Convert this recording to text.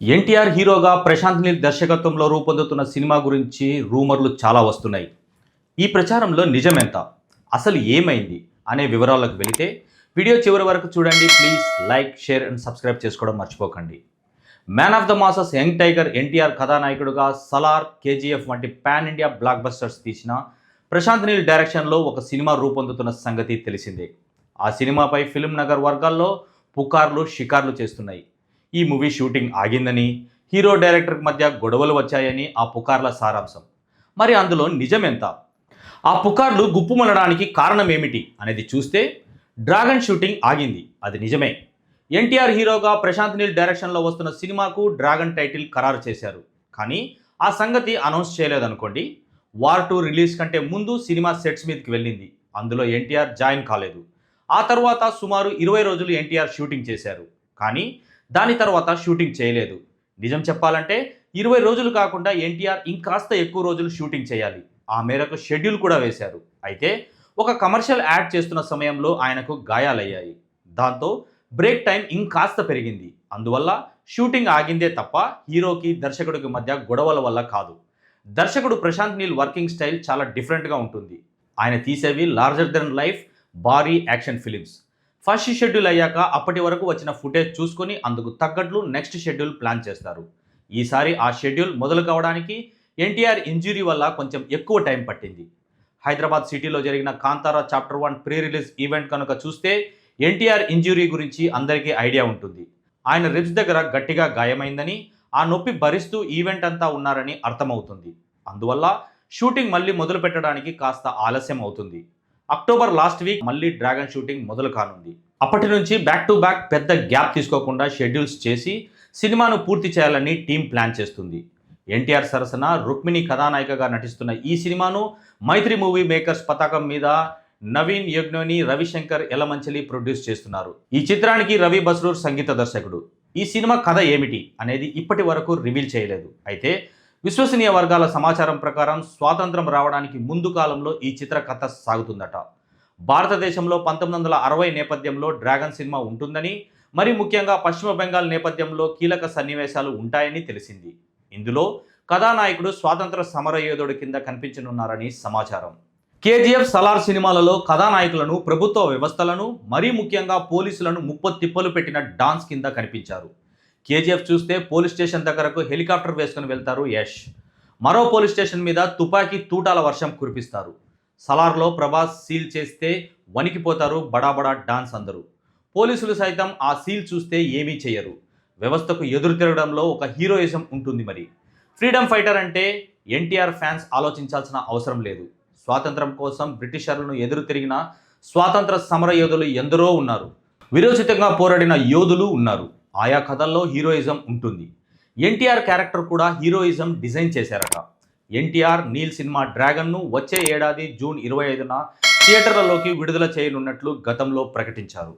ఎన్టీఆర్ హీరోగా ప్రశాంత్ నీల్ దర్శకత్వంలో రూపొందుతున్న సినిమా గురించి రూమర్లు చాలా వస్తున్నాయి. ఈ ప్రచారంలో నిజమెంత? అసలు ఏమైంది? అనే వివరాలకు వెళితే వీడియో చివరి వరకు చూడండి. Please like share and subscribe చేసుకోవడం మర్చిపోకండి. Man of the masses young tiger NTR కథానాయకుడుగా Salaar KGF వంటి పాన్ ఇండియా బ్లాక్ బస్టర్స్ తీసిన ప్రశాంత్ నీల్ డైరెక్షన్లో ఒక సినిమా రూపొందుతున్న సంగతి తెలిసిందే. ఆ సినిమాపై ఫిల్మ్ నగర్ వర్గాల్లో పుకార్లు షికార్లు చేస్తున్నాయి. ఈ మూవీ షూటింగ్ ఆగిందని హీరో డైరెక్టర్ మధ్య గొడవలు వచ్చాయని ఆ పుకార్ల సారాంశం. మరి అందులో నిజం ఎంత ఆ పుకార్లు గుప్పుమనడానికి కారణం ఏమిటి అనేది చూస్తే డ్రాగన్ షూటింగ్ ఆగింది. అది నిజమే. ఎన్టీఆర్ హీరోగా ప్రశాంత్ నీల్ డైరెక్షన్లో వస్తున్న సినిమాకు డ్రాగన్ టైటిల్ ఖరారు చేశారు. కానీ ఆ సంగతి అనౌన్స్ చేయలేదనుకోండి వార్ టూ రిలీజ్ కంటే ముందు సినిమా సెట్స్ మీదకి వెళ్ళింది. అందులో ఎన్టీఆర్ జాయిన్ కాలేదు. ఆ తర్వాత సుమారు ఇరవై రోజులు ఎన్టీఆర్ షూటింగ్ చేశారు. కానీ దాని తర్వాత షూటింగ్ చేయలేదు. నిజం చెప్పాలంటే ఇరవై రోజులు కాకుండా ఎన్టీఆర్ ఇంకాస్త ఎక్కువ రోజులు షూటింగ్ చేయాలి. ఆ మేరకు షెడ్యూల్ కూడా వేశారు. అయితే ఒక కమర్షియల్ యాడ్ చేస్తున్న సమయంలో ఆయనకు గాయాలయ్యాయి. దాంతో బ్రేక్ టైం ఇంకాస్త పెరిగింది. అందువల్ల షూటింగ్ ఆగిందే తప్ప హీరోకి దర్శకుడికి మధ్య గొడవల వల్ల కాదు. దర్శకుడు ప్రశాంత్ నీల్ వర్కింగ్ స్టైల్ చాలా డిఫరెంట్గా ఉంటుంది. ఆయన తీసేవి లార్జర్ దెన్ లైఫ్ భారీ యాక్షన్ ఫిలిమ్స్. ఫస్ట్ షెడ్యూల్ అయ్యాక అప్పటి వరకు వచ్చిన ఫుటేజ్ చూసుకొని అందుకు తగ్గట్లు నెక్స్ట్ షెడ్యూల్ ప్లాన్ చేస్తారు. ఈసారి ఆ షెడ్యూల్ మొదలు కావడానికి ఎన్టీఆర్ ఇంజురీ వల్ల కొంచెం ఎక్కువ టైం పట్టింది. హైదరాబాద్ సిటీలో జరిగిన Kantara chapter one pre release event కనుక చూస్తే ఎన్టీఆర్ ఇంజురీ గురించి అందరికీ ఐడియా ఉంటుంది. ఆయన రిబ్స్ దగ్గర గట్టిగా గాయమైందని ఆ నొప్పి భరిస్తూ ఈవెంట్ అంతా ఉన్నారని అర్థమవుతుంది. అందువల్ల షూటింగ్ మళ్ళీ మొదలు పెట్టడానికి కాస్త ఆలస్యం అవుతుంది. అక్టోబర్ లాస్ట్ వీక్ మళ్ళీ డ్రాగన్ షూటింగ్ మొదలు కానుంది. అప్పటి నుంచి బ్యాక్ టు బ్యాక్ పెద్ద గ్యాప్ తీసుకోకుండా షెడ్యూల్స్ చేసి సినిమాను పూర్తి చేయాలని టీం ప్లాన్ చేస్తుంది. ఎన్టీఆర్ సరసన రుక్మిణి కథానాయికగా నటిస్తున్న ఈ సినిమాను మైత్రి మూవీ మేకర్స్ పతాకం మీద నవీన్ యజ్ఞోని రవిశంకర్ ఎలమంచలి ప్రొడ్యూస్ చేస్తున్నారు. ఈ చిత్రానికి రవి బస్రూర్ సంగీత దర్శకుడు. ఈ సినిమా కథ ఏమిటి అనేది ఇప్పటి వరకు రివీల్ చేయలేదు. అయితే విశ్వసనీయ వర్గాల సమాచారం ప్రకారం స్వాతంత్రం రావడానికి ముందు కాలంలో ఈ చిత్రకథ సాగుతుందట. భారతదేశంలో పంతొమ్మిది వందల అరవై నేపథ్యంలో డ్రాగన్ సినిమా ఉంటుందని మరి ముఖ్యంగా పశ్చిమ బెంగాల్ నేపథ్యంలో కీలక సన్నివేశాలు ఉంటాయని తెలిసింది. ఇందులో కథానాయకుడు స్వాతంత్ర సమరయోధుడు కింద కనిపించనున్నారని సమాచారం. కేజీఎఫ్ సలార్ సినిమాలలో కథానాయకులను ప్రభుత్వ వ్యవస్థలను మరీ ముఖ్యంగా పోలీసులను ముప్పతిప్పలు పెట్టిన డాన్స్ కింద కనిపించారు. కేజీఎఫ్ చూస్తే పోలీస్ స్టేషన్ దగ్గరకు హెలికాప్టర్ వేసుకుని వెళ్తారు యష్. మరో పోలీస్ స్టేషన్ మీద తుపాకీ తూటాల వర్షం కురిపిస్తారు. సలార్లో ప్రభాస్ సీల్ చేస్తే వణికిపోతారు బడాబడా డాన్స్ అందరూ. పోలీసులు సైతం ఆ సీల్ చూస్తే ఏమీ చేయరు వ్యవస్థకు ఎదురు తిరగడంలో ఒక హీరోయిజం ఉంటుంది మరి. ఫ్రీడమ్ ఫైటర్ అంటే ఎన్టీఆర్ ఫ్యాన్స్ ఆలోచించాల్సిన అవసరం లేదు. స్వాతంత్రం కోసం బ్రిటిషర్లను ఎదురు తిరిగిన స్వాతంత్ర సమర యోధులు ఎందరో ఉన్నారు. విరోచితంగా పోరాడిన యోధులు ఉన్నారు. ఆయా కథల్లో హీరోయిజం ఉంటుంది. ఎన్టీఆర్ క్యారెక్టర్ కూడా హీరోయిజం డిజైన్ చేశారట. ఎన్టీఆర్ నీల్ సినిమా డ్రాగన్ను వచ్చే ఏడాది జూన్ ఇరవై ఐదున థియేటర్లలోకి విడుదల చేయనున్నట్లు గతంలో ప్రకటించారు.